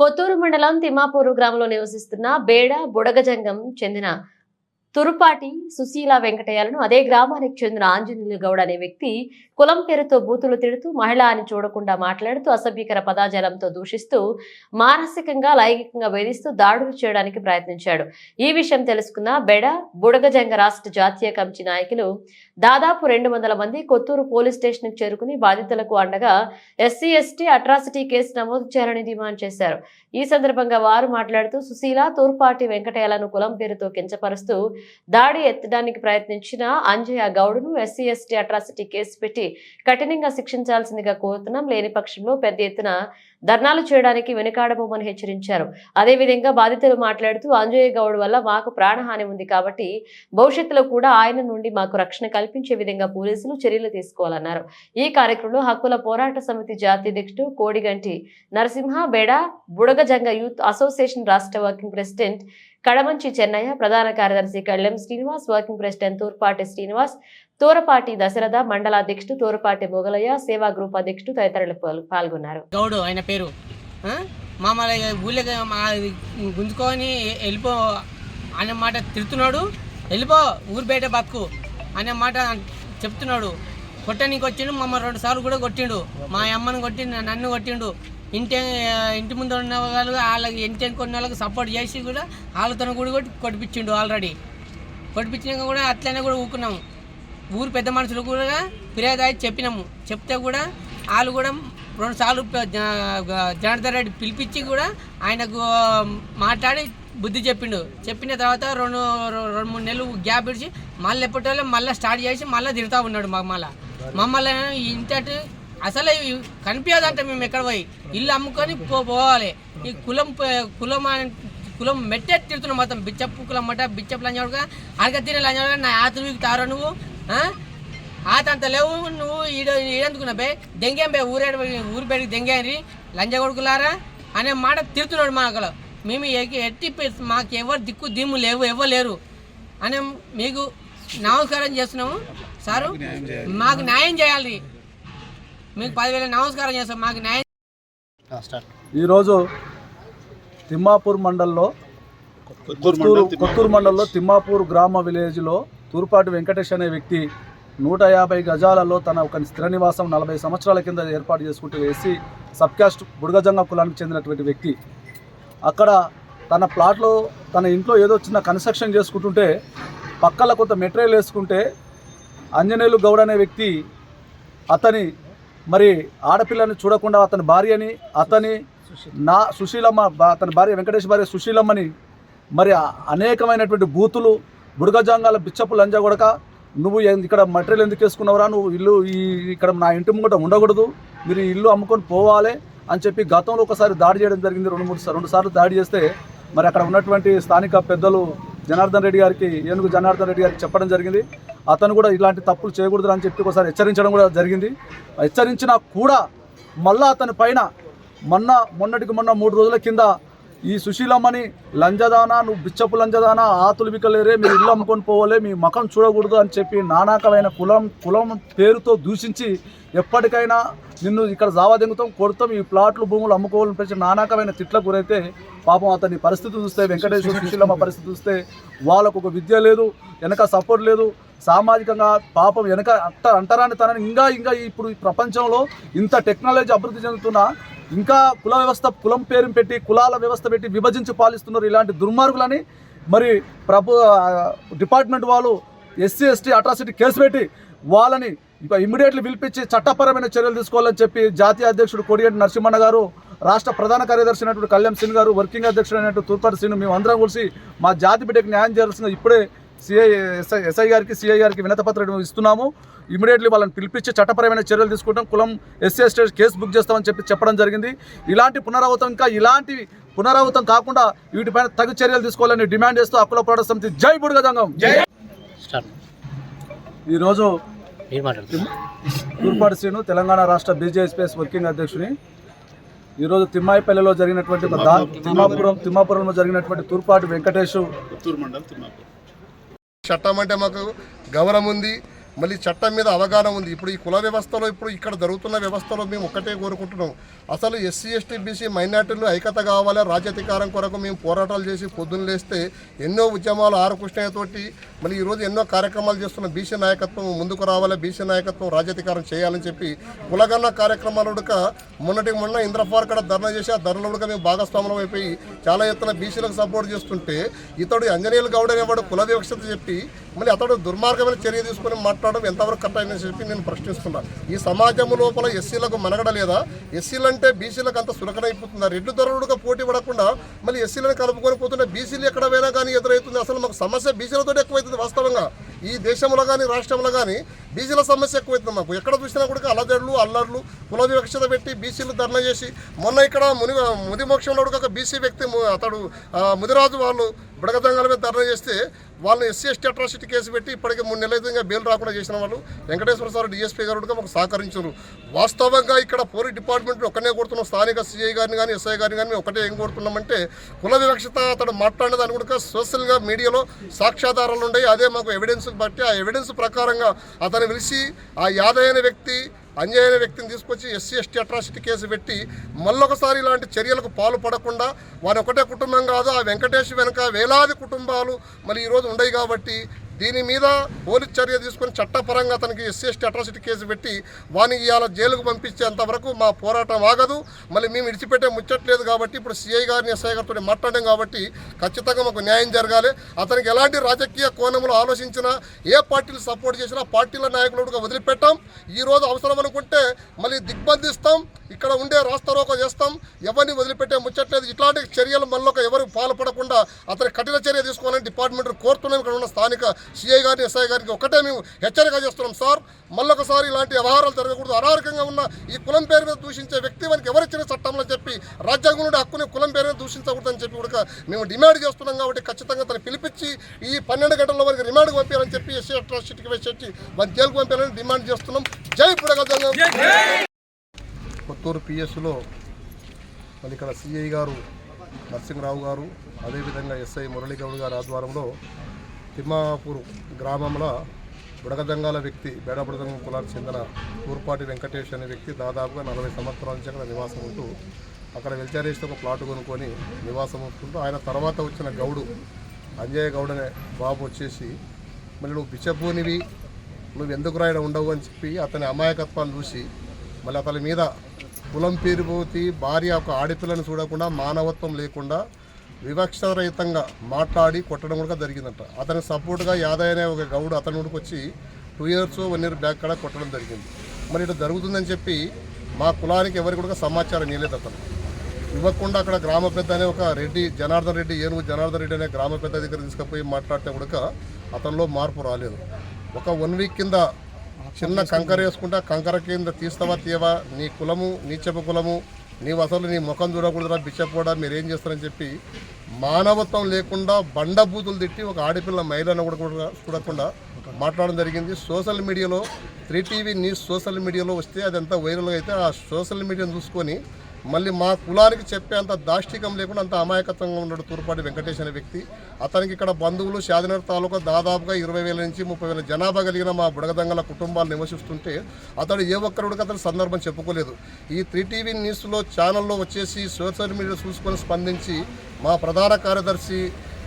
కొత్తూరు మండలం తిమ్మాపూరు గ్రామంలో నివసిస్తున్న బేడ బుడగజంగం చెందిన తురుపాటి సుశీల వెంకటయ్యలను అదే గ్రామానికి చెందిన ఆంజనేయులు గౌడ్ అనే వ్యక్తి కులం పేరుతో బూతులు తిడుతూ మహిళ అని చూడకుండా మాట్లాడుతూ అసభ్యకర పదాజాలంతో దూషిస్తూ మానసికంగా లైంగికంగా వేధిస్తూ దాడులు చేయడానికి ప్రయత్నించాడు. ఈ విషయం తెలుసుకున్న బెడ బుడగజంగ రాష్ట్ర జాతీయ కమిటీ నాయకులు దాదాపు రెండు వందల మంది కొత్తూరు పోలీస్ స్టేషన్కు చేరుకుని బాధితులకు అండగా ఎస్సీ ఎస్టీ అట్రాసిటీ కేసు నమోదు చేయాలని డిమాండ్ చేశారు. ఈ సందర్భంగా వారు మాట్లాడుతూ సుశీల తూర్పాటి వెంకటయ్యలను కులం పేరుతో కించపరుస్తూ దాడి ఎత్తడానికి ప్రయత్నించిన అంజయ్య గౌడ్ను ఎస్సీ ఎస్టీ అట్రాసిటీ కేసు పెట్టి కఠినంగా శిక్షించాల్సిందిగా కోరుతున్నాం. లేని పక్షంలో పెద్ద ఎత్తున ధర్నాలు చేయడానికి వెనుకాడబోమని హెచ్చరించారు. అదేవిధంగా బాధితులు మాట్లాడుతూ అంజయ్య గౌడ్ వల్ల మాకు ప్రాణహాని ఉంది కాబట్టి భవిష్యత్తులో కూడా ఆయన నుండి మాకు రక్షణ కల్పించే విధంగా పోలీసులు చర్యలు తీసుకోవాలన్నారు. ఈ కార్యక్రమంలో హక్కుల పోరాట సమితి జాతీయ అధ్యక్షుడు కోడిగంటి నరసింహ బెడ బుడగజంగ యూత్ అసోసియేషన్ రాష్ట్ర వర్కింగ్ ప్రెసిడెంట్ కడమంచి చెన్నయ్య ప్రధాన కార్యదర్శి కళ్యం శ్రీనివాస్ వర్కింగ్ ప్రెసిడెంట్ తూర్పాటి శ్రీనివాస్ తోరపాటి దశరథ మండల అధ్యక్షుడు తోరపాటి మొగలయ్య సేవా గ్రూప్ అధ్యక్షుడు తదితరులు పాల్గొన్నారు. గౌడు ఆయన పేరు మామూలుగా ఊళ్ళో మా గుంజుకొని వెళ్ళిపో అనే మాట తిడుతున్నాడు. వెళ్ళిపో ఊరు బయట బతుకు అనే మాట చెప్తున్నాడు. కొట్టడానికి వచ్చిండు మమ్మల్ని రెండు సార్లు కూడా కొట్టిండు. మా అమ్మని కొట్టిండు నన్ను కొట్టిండు. ఇంటి ఇంటి ముందు ఉన్న వాళ్ళు వాళ్ళకి ఇంటి కొన్న వాళ్ళకి సపోర్ట్ చేసి కూడా వాళ్ళతో కూడా కొట్టి కొట్టిపించిండు ఆల్రెడీ కొట్టిపించినాక కూడా అట్లనే కూడా ఊకున్నాము ఊరు పెద్ద మనుషులు కూడా ఫిర్యాదు అయి చెప్పినాము. చెప్తే కూడా వాళ్ళు కూడా రెండు సార్లు జనార్దన్ రెడ్డి పిలిపించి కూడా ఆయనకు మాట్లాడి బుద్ధి చెప్పిండు. చెప్పిన తర్వాత రెండు రెండు మూడు నెలలు గ్యాప్ ఇడిచి మళ్ళీ ఎప్పటిలో మళ్ళీ స్టార్ట్ చేసి మళ్ళీ తిరుగుతూ ఉన్నాడు మమ్మల్ని మమ్మల్ని ఇంతటి అసలు కనిపించదంట మేము ఎక్కడ పోయి? ఇల్లు అమ్ముకొని పో పోవాలి. ఈ కులం కులం కులం మెట్టే తిడుతున్నావు మొత్తం బిచ్చప్పు కులం మట బిచ్చప్పు లంజాడుగా అడగ తినే లంజాడుగా నా ఆతులు తారు నువ్వు? ఆ? ఆత అంత లేవు నువ్వు ఈడ ఈడందుకున్నా బే? దెంగేం బే? ఊరేడు ఊరి బయటకు దెంగేరి లంజ కొడుకులారా అనే మాట తిడుతున్నాడు మాకు మేము ఎక్కి- ఎట్టి మాకు ఎవరు దిక్కు దిమ్ము లేవు ఎవరు లేరు. అని మీకు నమస్కారం చేస్తున్నాము. సారు మాకు న్యాయం చేయాలి. మీకు పదివేల నమస్కారం చేస్తాం మాకు న్యాయం ఈరోజు తిమ్మాపూర్ మండల్లో కొత్తూరు కొత్తూరు మండల్లో తిమ్మాపూర్ గ్రామ విలేజ్లో తూర్పాటి వెంకటేష్ అనే వ్యక్తి నూట యాభై గజాలలో తన ఒక స్థిర నివాసం నలభై సంవత్సరాల కింద ఏర్పాటు చేసుకుంటూ ఎస్సీ సబ్కాస్ట్ బుడగజంగ కులానికి చెందినటువంటి వ్యక్తి. అక్కడ తన ప్లాట్లో తన ఇంట్లో ఏదో చిన్న కన్స్ట్రక్షన్ చేసుకుంటుంటే పక్కల కొంత మెటీరియల్ వేసుకుంటే అంజనేయులు గౌడ్ అనే వ్యక్తి అతని మరి ఆడపిల్లని చూడకుండా అతని భార్యని అతని నా సుశీలమ్మ అతని భార్య వెంకటేష్ భార్య సుశీలమ్మని మరి అనేకమైనటువంటి బూతులు బుడగజాంగాల బిచ్చపు లంజ నువ్వు ఇక్కడ మటీరియల్ ఎందుకు వేసుకున్నావురా? నువ్వు ఇల్లు ఈ ఇక్కడ నా ఇంటి ముంగట ఉండకూడదు. మీరు ఇల్లు అమ్ముకొని పోవాలి అని చెప్పి గతంలో ఒకసారి దాడి చేయడం జరిగింది. రెండు మూడు రెండు సార్లు దాడి చేస్తే మరి అక్కడ ఉన్నటువంటి స్థానిక పెద్దలు జనార్దన్ రెడ్డి గారికి ఏనుగు జనార్దన్ రెడ్డి గారికి చెప్పడం జరిగింది. అతను కూడా ఇలాంటి తప్పులు చేయకూడదు అని చెప్పి ఒకసారి హెచ్చరించడం కూడా జరిగింది. హెచ్చరించినా కూడా మళ్ళా అతని పైన మొన్న మొన్నటికి మొన్న మూడు రోజుల కింద ఈ సుశీలమ్మని లంజదానా నువ్వు బిచ్చపు లంజదానా ఆతులు బిక్కలేరే మీరు ఇల్లు అమ్ముకొని పోవాలే మీ మకం చూడకూడదు అని చెప్పి నానాకమైన కులం కులం పేరుతో దూషించి ఎప్పటికైనా నిన్ను ఇక్కడ జావాదెంగుతాం కొడతాం ఈ ప్లాట్లు భూములు అమ్ముకోవాలని ప్రతి నానాకమైన తిట్ల గురైతే పాపం అతని పరిస్థితి చూస్తే వెంకటేశ్వర సుశీలమ్మ పరిస్థితి చూస్తే వాళ్ళకు ఒక విద్య లేదు వెనక సపోర్ట్ లేదు. సామాజికంగా పాపం వెనక అంట అంటరాని తనని ఇంకా ఇంకా ఇప్పుడు ఈ ప్రపంచంలో ఇంత టెక్నాలజీ అభివృద్ధి చెందుతున్నా ఇంకా కుల వ్యవస్థ కులం పేరు పెట్టి కులాల వ్యవస్థ పెట్టి విభజించి పాలిస్తున్నారు ఇలాంటి దుర్మార్గులని. మరి ప్రభు డిపార్ట్మెంట్ వాళ్ళు ఎస్సీ ఎస్టీ అట్రాసిటీ కేసు పెట్టి వాళ్ళని ఇమ్మీడియట్లీ పిలిపించి చట్టపరమైన చర్యలు తీసుకోవాలని చెప్పి జాతీయ అధ్యక్షుడు కోడిగంటి నరసింహన్న గారు రాష్ట్ర ప్రధాన కార్యదర్శి అయినటువంటి కళ్యాణ్ సింగ్ గారు వర్కింగ్ అధ్యక్షుడు అయినటువంటి తూర్పాటి సింగ్ మేము అందరం కలిసి మా జాతి బిడ్డకి న్యాయం చేయాల్సిన ఇప్పుడే సిఐ ఎస్ఐ ఎస్ఐ గారికి సిఐ గారికి వినతపత్రం ఇస్తున్నాము. ఇమీడియట్లీ వాళ్ళని పిలిపించి చట్టపరమైన చర్యలు తీసుకుంటాం. కులం ఎస్సీ ఎస్టీ కేసు బుక్ చేస్తామని చెప్పి చెప్పడం జరిగింది. ఇలాంటి పునరావృతం ఇంకా ఇలాంటి పునరావృతం కాకుండా వీటిపైన తగు చర్యలు తీసుకోవాలని డిమాండ్ చేస్తూ హక్కుల పోరాట సమితి జై బుడగజంగం ఈరోజు మీరు మాట్లాడుతున్నారు తూర్పాటి శ్రీను తెలంగాణ రాష్ట్ర బీజేఎస్పీఎస్ వర్కింగ్ అధ్యక్షుని. ఈరోజు తిమ్మాయిపల్లిలో జరిగినటువంటి తిమ్మాపురం. తిమ్మాపురంలో జరిగినటువంటి తూర్పాటి వెంకటేష్ మండలం తిమ్మాపూర్. చట్టం అంటే మాకు గౌరవం ఉంది. మళ్ళీ చట్టం మీద అవగాహన ఉంది. ఇప్పుడు ఈ కుల వ్యవస్థలో ఇప్పుడు ఇక్కడ జరుగుతున్న వ్యవస్థలో మేము ఒక్కటే కోరుకుంటున్నాం. అసలు ఎస్సీ ఎస్టీ బీసీ మైనార్టీలు ఐక్యత కావాలా? రాజ్యాధికారం కొరకు మేము పోరాటాలు చేసి పొద్దున్న లేస్తే ఎన్నో ఉద్యమాలు ఆరు కృష్ణయ్యతోటి మళ్ళీ ఈరోజు ఎన్నో కార్యక్రమాలు చేస్తున్న బీసీ నాయకత్వం ముందుకు రావాలా? బీసీ నాయకత్వం రాజ్యాధికారం చేయాలని చెప్పి కులగన్న కార్యక్రమాలు ఉడక మొన్నటి మొన్న ఇంద్రపార్ కూడా ధర్నా చేసి ఆ ధరలో ఉడక మేము భాగస్వామ్యం అయిపోయి చాలా ఎత్తున బీసీలకు సపోర్ట్ చేస్తుంటే ఇతడు అంజనీయులు గౌడ్ అనేవాడు కుల వివక్షత చెప్పి మళ్ళీ అతడు దుర్మార్గమైన చర్య తీసుకొని మాట్లాడడం ఎంతవరకు కరెక్ట్ అయిందని చెప్పి నేను ప్రశ్నిస్తున్నాను. ఈ సమాజం లోపల ఎస్సీలకు మనగడ లేదా? ఎస్సీలు అంటే బీసీలకు అంత సులకనైపోతుందా రెడ్డు దొరలుగా పోటీ పడకుండా మళ్ళీ ఎస్సీలను కలుపుకొని పోతున్న బీసీలు ఎక్కడ పోయినా కానీ ఎదురవుతుంది. అసలు మాకు సమస్య బీసీలతో ఎక్కువైతుంది వాస్తవంగా. ఈ దేశంలో కానీ రాష్ట్రంలో కానీ బీసీల సమస్య ఎక్కువైతుంది మాకు. ఎక్కడ చూసినా కూడా అలజడులు అల్లర్లు కుల వివక్షత పెట్టి బీసీలు ధర్నా చేసి మొన్న ఇక్కడ ముని ముదిమోక్షంలో ఒక బీసీ వ్యక్తి అతడు ముదిరాజు వాళ్ళు బుడగదంగల మీద ధర్నా చేస్తే వాళ్ళని ఎస్సీ ఎస్టీ అట్రాసిటీ కేసు పెట్టి ఇప్పటికే మూడు నెలల అయితే బెయిల్ రాకుండా చేసిన వాళ్ళు వెంకటేశ్వర సార్ డిఎస్పీ గారు మాకు సహకరించారు. వాస్తవంగా ఇక్కడ పోలీస్ డిపార్ట్మెంట్ ఒక్కనే కోరుతున్నాం స్థానిక సిఐ గారిని కానీ ఎస్ఐ గారిని కానీ మేము ఒకటే ఏం కోరుతున్నామంటే కుల వివక్షత అతడు మాట్లాడిన దాని కూడా సోషల్గా మీడియాలో సాక్ష్యాధారాలు ఉన్నాయి అదే మాకు ఎవిడెన్స్ బట్టి ఆ ఎవిడెన్స్ ప్రకారంగా అతను పిలిచి ఆ యాదైన వ్యక్తి అంజయ్ వ్యక్తిని తీసుకొచ్చి ఎస్సీ ఎస్టీ అట్రాసిటీ కేసు పెట్టి మళ్ళొకసారి ఇలాంటి చర్యలకు పాలు పడకుండా వారి ఒకటే కుటుంబం కాదు ఆ వెంకటేష్ వెనక వేలాది కుటుంబాలు మళ్ళీ ఈరోజు ఉండయి కాబట్టి దీని మీద పోలీస్ చర్య తీసుకొని చట్టపరంగా అతనికి ఎస్సీ ఎస్టీ అట్రాసిటీ కేసు పెట్టి వాని ఇవాళ జైలుకు పంపించేంత వరకు మా పోరాటం ఆగదు. మళ్ళీ మేము విడిచిపెట్టే ముచ్చట్లేదు కాబట్టి ఇప్పుడు సిఐ గారిని ఎస్ఐ గారితో మాట్లాడడం కాబట్టి ఖచ్చితంగా మాకు న్యాయం జరగాలి. అతనికి ఎలాంటి రాజకీయ కోణంలో ఆలోచించినా ఏ పార్టీలు సపోర్ట్ చేసినా పార్టీల నాయకులుగా వదిలిపెట్టాం. ఈ రోజు అవసరం అనుకుంటే మళ్ళీ దిగ్బంధిస్తాం. ఇక్కడ ఉండే రాస్తారోక చేస్తాం. ఎవరిని వదిలిపెట్టే ముచ్చట్లేదు ఇట్లాంటి చర్యలు మనలో ఎవరు పాల్పడకుండా అతని కఠిన చర్య తీసుకోవాలని డిపార్ట్మెంట్ కోరుతున్నాం. ఇక్కడ ఉన్న స్థానిక సిఐ గారిని ఎస్ఐ గారికి ఒకటే మేము హెచ్చరిక చేస్తున్నాం సార్. మళ్ళొకసారి ఇలాంటి వ్యవహారాలు జరగకూడదు. అనారోగ్యంగా ఉన్న ఈ కులం పేరు మీద దూషించే వ్యక్తి మనకి ఎవరిచ్చిన చట్టంలో చెప్పి రాజ్యాంగం నుండి హక్కుని కులం పేరు మీద దూషించకూడదని చెప్పి కూడా మేము డిమాండ్ చేస్తున్నాం కాబట్టి ఖచ్చితంగా తను పిలిపించి ఈ పన్నెండు గంటల్లో వరకు రిమాండ్కి పంపించాలని చెప్పి ఎస్సీ అట్రాసిటీకి వేసి మన జైలుకు పంపించాలని డిమాండ్ చేస్తున్నాం. జై పుడగజంగం కొత్తూరు పిఎస్లో మరి ఇక్కడ సిఐ గారు నరసింహరావు గారు అదేవిధంగా ఎస్ఐ మురళీగౌడ్ గారి ఆధ్వర్యంలో తిమ్మాపూర్ గ్రామంలో బుడగదంగాల వ్యక్తి బేడబుడదంగం కులానికి చెందిన ఊర్పాటి వెంకటేష్ అనే వ్యక్తి దాదాపుగా నలభై సంవత్సరాల నుంచి అక్కడ నివాసం ఉంటూ అక్కడ వెల్చారేస్తే ఒక ప్లాట్ కొనుక్కొని నివాసం ఉంటుంటూ ఆయన తర్వాత వచ్చిన గౌడు అంజయ్య గౌడ్ అనే బాబు వచ్చేసి మళ్ళీ నువ్వు బిచ్చబూనివి నువ్వు ఎందుకు రాయడం ఉండవు అని చెప్పి అతని అమాయకత్వాన్ని చూసి మళ్ళీ అతని మీద కులం పేరుపోతి భార్య ఒక ఆడపిల్లని చూడకుండా మానవత్వం లేకుండా వివక్షరహితంగా మాట్లాడి కొట్టడం కూడా జరిగిందంట. అతని సపోర్ట్గా యాదయ్య అనే ఒక గౌడు అతని వచ్చి two years one year back కూడా కొట్టడం జరిగింది. మరి ఇటు జరుగుతుందని చెప్పి మా కులానికి ఎవరికి కూడా సమాచారం ఇవ్వలేదు అతను. ఇవ్వకుండా అక్కడ గ్రామ పెద్ద అనే ఒక రెడ్డి జనార్దన్ రెడ్డి ఏనుగు జనార్దన్ రెడ్డి అనే గ్రామ పెద్ద దగ్గర తీసుకుపోయి మాట్లాడితే కూడా అతనిలో మార్పు రాలేదు. ఒక వన్ వీక్ కింద చిన్న కంకర వేసుకుంటా కంకర కింద తీస్తావా తీయవా నీ కులము నీచపు కులము నీవు అసలు నీ ముఖం చూడకూడదురా బిచ్చపోడా మీరేం చేస్తారని చెప్పి మానవత్వం లేకుండా బండబూతులు తిట్టి ఒక ఆడపిల్ల మహిళను కూడా కూడా చూడకుండా మాట్లాడడం జరిగింది. సోషల్ మీడియాలో త్రీ టీవీ న్యూస్ సోషల్ మీడియాలో వస్తే అదంతా వైరల్గా అయితే ఆ సోషల్ మీడియాను చూసుకొని మళ్ళీ మా కులానికి చెప్పేంత దాష్టికం లేకుండా అంత అమాయకత్వంగా ఉన్నాడు తూర్పాటి వెంకటేష్ అనే వ్యక్తి. అతనికి ఇక్కడ బంధువులు షాదినగర్ తాలూకా దాదాపుగా ఇరవై వేల నుంచి ముప్పై వేల జనాభా కలిగిన మా బుడగదంగల కుటుంబాలు నివసిస్తుంటే అతడు ఏ ఒక్కరుడికి అతను సందర్భం చెప్పుకోలేదు. ఈ త్రీ టీవీ న్యూస్లో ఛానల్లో వచ్చేసి సోషల్ మీడియా చూసుకొని స్పందించి మా ప్రధాన కార్యదర్శి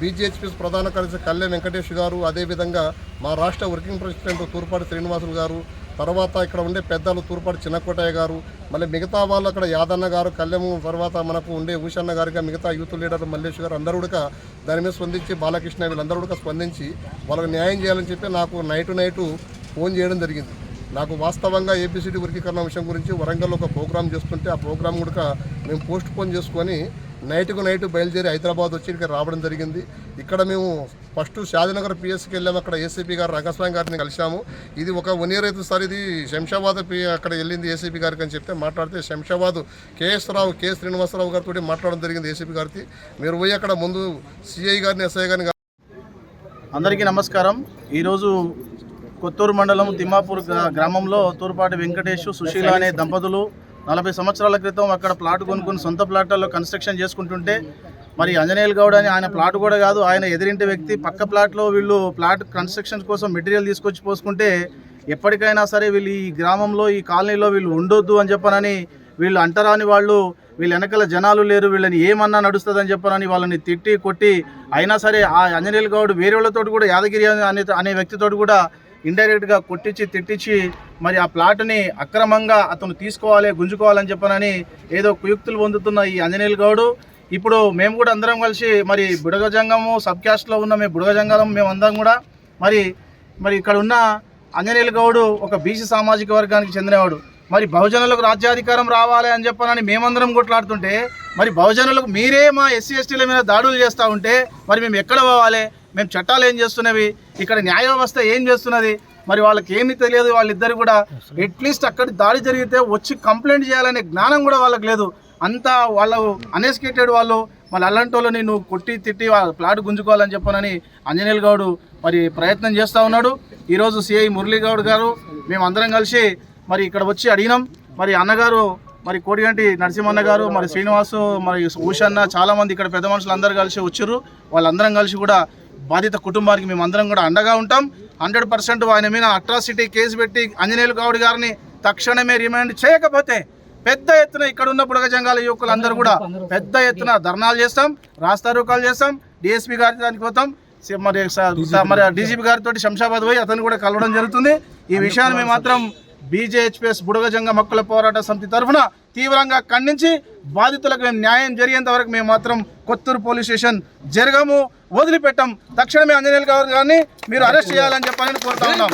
బీజేపీ ప్రధాన కార్యదర్శి కళ్యాణ్ వెంకటేష్ గారు అదేవిధంగా మా రాష్ట్ర వర్కింగ్ ప్రెసిడెంట్ తూర్పాటి శ్రీనివాసులు గారు తర్వాత ఇక్కడ ఉండే పెద్దలు తూర్పాటి చిన్నకోటయ్య గారు మళ్ళీ మిగతా వాళ్ళు అక్కడ యాదన్న గారు కళ్యాణ్ తర్వాత మనకు ఉండే ఊషన్న గారిగా మిగతా యూత్ లీడర్ మల్లేష్ గారు అందరూ కూడా దాని మీద స్పందించి బాలకృష్ణ వీళ్ళందరూ కూడా స్పందించి వాళ్ళకి న్యాయం చేయాలని చెప్పి నాకు నైట్ నైటు ఫోన్ చేయడం జరిగింది. నాకు వాస్తవంగా ఏపీసీడీ వర్గీకరణ విషయం గురించి వరంగల్లో ఒక ప్రోగ్రామ్ చేస్తుంటే ఆ ప్రోగ్రామ్ కూడా మేము పోస్ట్ పోన్ చేసుకొని నైట్కు నైట్ బయలుదేరి హైదరాబాద్ వచ్చి ఇక్కడ రావడం జరిగింది. ఇక్కడ మేము ఫస్ట్ షాదినగర్ పిఎస్కి వెళ్ళాము అక్కడ ఏసీపీ గారు రంగస్వామి గారిని కలిశాము. ఇది ఒక వన్ ఇయర్ అయితే సార్. ఇది శంషాబాద్ పి అక్కడ వెళ్ళింది ఏసీపీ గారికి అని చెప్తే మాట్లాడితే శంషాబాద్ కేఎస్ రావు కె శ్రీనివాసరావు గారితో మాట్లాడడం జరిగింది ఏసీపీ గారికి మీరు పోయి అక్కడ ముందు సిఐ గారిని ఎస్ఐ గారిని అందరికీ నమస్కారం. ఈరోజు కొత్తూరు మండలం తిమ్మాపూర్ గ్రామంలో తూర్పాటి వెంకటేష్ సుశీల అనే దంపతులు నలభై సంవత్సరాల క్రితం అక్కడ ప్లాట్ కొనుక్కుని సొంత ప్లాట్లలో కన్స్ట్రక్షన్ చేసుకుంటుంటే మరి అంజనేయులు గౌడ్ అని ఆయన ప్లాట్ కూడా కాదు ఆయన ఎదిరింటి వ్యక్తి. పక్క ప్లాట్లో వీళ్ళు ప్లాట్ కన్స్ట్రక్షన్ కోసం మెటీరియల్ తీసుకొచ్చి పోసుకుంటే ఎప్పటికైనా సరే వీళ్ళు ఈ గ్రామంలో ఈ కాలనీలో వీళ్ళు ఉండొద్దు అని చెప్పనని వీళ్ళు అంటరాని వాళ్ళు వీళ్ళ వెనకాల జనాలు లేరు వీళ్ళని ఏమన్నా నడుస్తుందని చెప్పనని వాళ్ళని తిట్టి కొట్టి అయినా సరే ఆ అంజనేయులు గౌడ్ వేరే వాళ్ళతో కూడా యాదగిరి అనే అనే వ్యక్తితో కూడా ఇండైరెక్ట్గా కొట్టించి తిట్టించి మరి ఆ ప్లాట్ని అక్రమంగా అతను తీసుకోవాలి గుంజుకోవాలని చెప్పనని ఏదో కుయుక్తులు పొందుతున్న ఈ అంజనేయులు గౌడు. ఇప్పుడు మేము కూడా అందరం కలిసి మరి బుడగజంగము సబ్ క్యాస్ట్లో ఉన్న మేము బుడగజంగం మేము అందరం కూడా మరి మరి ఇక్కడ ఉన్న అంజనేయులు గౌడు ఒక బీసీ సామాజిక వర్గానికి చెందినవాడు. మరి బహుజనులకు రాజ్యాధికారం రావాలి అని చెప్పనని మేమందరం కొట్లాడుతుంటే మరి బహుజనులకు మీరే మా ఎస్సీ ఎస్టీల మీద దాడులు చేస్తూ ఉంటే మరి మేము ఎక్కడ పోవాలి? మేము చట్టాలు ఏం చేస్తున్నవి? ఇక్కడ న్యాయ వ్యవస్థ ఏం చేస్తున్నది? మరి వాళ్ళకి ఏమీ తెలియదు వాళ్ళిద్దరు కూడా. అట్లీస్ట్ అక్కడ దాడి జరిగితే వచ్చి కంప్లైంట్ చేయాలనే జ్ఞానం కూడా వాళ్ళకి లేదు. అంతా వాళ్ళు అన్ఎస్కేటెడ్ వాళ్ళు. మళ్ళీ అలాంటి వాళ్ళని నువ్వు కొట్టి తిట్టి వాళ్ళ ప్లాట్ గుంజుకోవాలని చెప్పనని అంజనేయులు గౌడు మరి ప్రయత్నం చేస్తూ ఉన్నాడు. ఈరోజు సిఐ మురళీ గౌడ్ గారు మేము అందరం కలిసి మరి ఇక్కడ వచ్చి అడిగినాం. మరి అన్నగారు మరి కోడిగంటి నరసింహన్న గారు మరి శ్రీనివాసు మరి ఊషన్న చాలామంది ఇక్కడ పెద్ద మనుషులు అందరూ కలిసి వచ్చారు. వాళ్ళందరం కలిసి కూడా బాధిత కుటుంబానికి మేము అందరం కూడా అండగా ఉంటాం. హండ్రెడ్ పర్సెంట్ ఆయన మీద అట్రాసిటీ కేసు పెట్టి అంజనేయులు గౌడ్ గారిని తక్షణమే రిమాండ్ చేయకపోతే పెద్ద ఎత్తున ఇక్కడ ఉన్న బుడగ జంగాల యువకులు అందరూ కూడా పెద్ద ఎత్తున ధర్నాలు చేస్తాం రాస్తారోకాలు చేస్తాం డిఎస్పీ గారి దానికి పోతాం. మరి మరి డీజీపీ గారితో శంషాబాద్ పోయి అతను కూడా కలవడం జరుగుతుంది. ఈ విషయాన్ని మేము మాత్రం బీజేహెచ్పిఎస్ బుడగజంగ మక్కుల పోరాట సమితి తరఫున తీవ్రంగా ఖండించి బాధితులకు మేము న్యాయం జరిగేంత వరకు మేము మాత్రం కొత్తూరు పోలీస్ స్టేషన్ జరగము. వదిలిపెట్టాం. తక్షణమే అంజనేయులు గారు గారిని మీరు అరెస్ట్ చేయాలని చెప్పాలని కోరుతా ఉన్నాం.